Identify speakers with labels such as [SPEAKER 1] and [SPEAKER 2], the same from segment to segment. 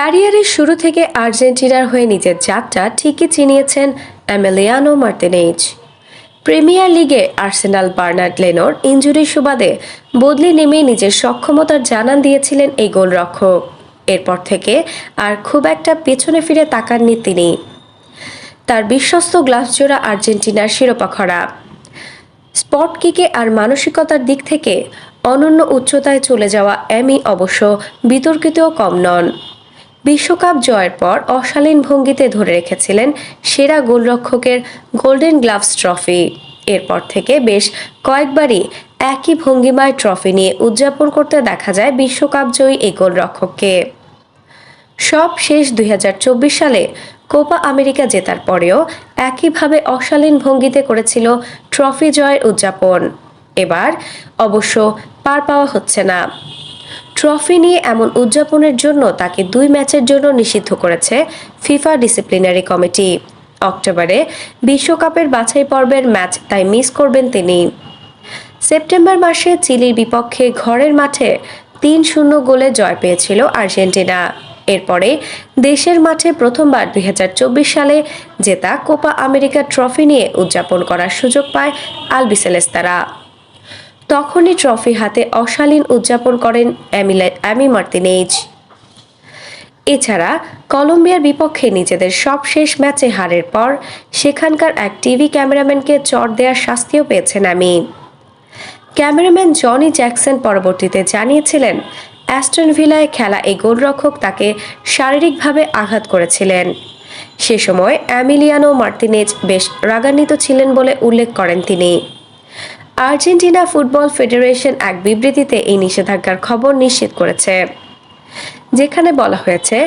[SPEAKER 1] ক্যারিয়ারের শুরু থেকে আর্জেন্টিনার হয়ে নিজের যাত্রা ঠিকই চিনিয়েছেন অ্যামেলিয়ানো মার্টিনেজ। প্রিমিয়ার লিগে আর্সেনাল বার্নার্ড লেনোর ইঞ্জুরির সুবাদে বদলি নেমে নিজের সক্ষমতার জানান দিয়েছিলেন এই গোলরক্ষক। এরপর থেকে আর খুব একটা পেছনে ফিরে তাকাননি তিনি। তার বিশ্বস্ত গ্লাসজোড়া আর্জেন্টিনার শিরোপা খরা। স্পট কিকে আর মানসিকতার দিক থেকে অনন্য উচ্চতায় চলে যাওয়া অ্যামি অবশ্য বিতর্কিতও কম নন। বিশ্বকাপ জয়ের পর অশালীন ভঙ্গিতে ধরে রেখেছিলেন সেরা গোলরক্ষকের গোল্ডেন গ্লাভস ট্রফি। এরপর থেকে বেশ কয়েকবারই একই ভঙ্গিমায় ট্রফি নিয়ে উদযাপন করতে দেখা যায় বিশ্বকাপ জয়ী এই গোলরক্ষককে। সব শেষ দুই হাজার চব্বিশ সালে কোপা আমেরিকা জেতার পরেও একইভাবে অশালীন ভঙ্গিতে করেছিল ট্রফি জয়ের উদযাপন। এবার অবশ্য পার পাওয়া হচ্ছে না। ট্রফি নিয়ে এমন উদযাপনের জন্য তাকে দুই ম্যাচের জন্য নিষিদ্ধ করেছে ফিফা ডিসিপ্লিনারি কমিটি। অক্টোবরে বিশ্বকাপের বাছাই পর্বের ম্যাচ তাই মিস করবেন তিনি। সেপ্টেম্বর মাসে চিলির বিপক্ষে ঘরের মাঠে তিন শূন্য গোলে জয় পেয়েছিল আর্জেন্টিনা। এরপরে দেশের মাঠে প্রথমবার দুই হাজার চব্বিশ সালে জেতা কোপা আমেরিকা ট্রফি নিয়ে উদযাপন করার সুযোগ পায় আলবিসেলেস্তারা। তখনই ট্রফি হাতে অশালীন উদযাপন করেন অ্যামি মার্তিনেজ এছাড়া কলম্বিয়ার বিপক্ষে নিজেদের সবশেষ ম্যাচে হারের পর সেখানকার এক টিভি ক্যামেরাম্যানকে চট দেওয়ার শাস্তিও পেয়েছেন আমি ক্যামেরাম্যান জনি জ্যাকসন পরবর্তীতে জানিয়েছিলেন, অ্যাস্টন ভিলায় খেলা এই গোলরক্ষক তাকে শারীরিকভাবে আঘাত করেছিলেন। সে সময় অ্যামিলিয়ানো মার্তিনেজ বেশ রাগান্বিত ছিলেন বলে উল্লেখ করেন তিনি। আর্জেন্টিনা ফুটবল ফেডারেশন এক বিবৃতিতে এই নিষেধাজ্ঞার খবর নিশ্চিত করেছে, যেখানে বলা হয়েছে,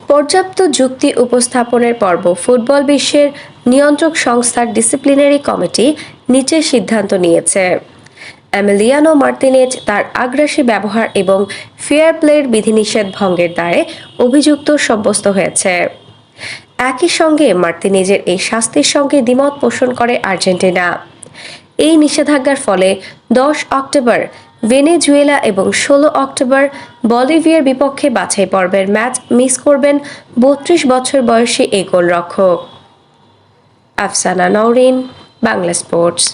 [SPEAKER 1] পর্যাপ্ত যুক্তি উপস্থাপনের পর্ব ফুটবল বিশ্বের নিয়ন্ত্রক সংস্থার ডিসিপ্লিনারি কমিটি নিচের সিদ্ধান্ত নিয়েছে। অ্যামেলিয়ানো মার্তিনেজ তার আগ্রাসী ব্যবহার এবং ফেয়ার প্লের বিধিনিষেধ ভঙ্গের দায়ে অভিযুক্ত সাব্যস্ত হয়েছে। একই সঙ্গে মার্তিনেজের এই শাস্তির সঙ্গে দ্বিমত পোষণ করে আর্জেন্টিনা। এই নিষেধাজ্ঞার ফলে দশ অক্টোবর ভেনেজুয়েলা এবং ষোলো অক্টোবর বলিভিয়ার বিপক্ষে বাছাই পর্বের ম্যাচ মিস করবেন বত্রিশ বছর বয়সী এই গোলরক্ষক। আফসানা নওরিন, বাংলা স্পোর্টস।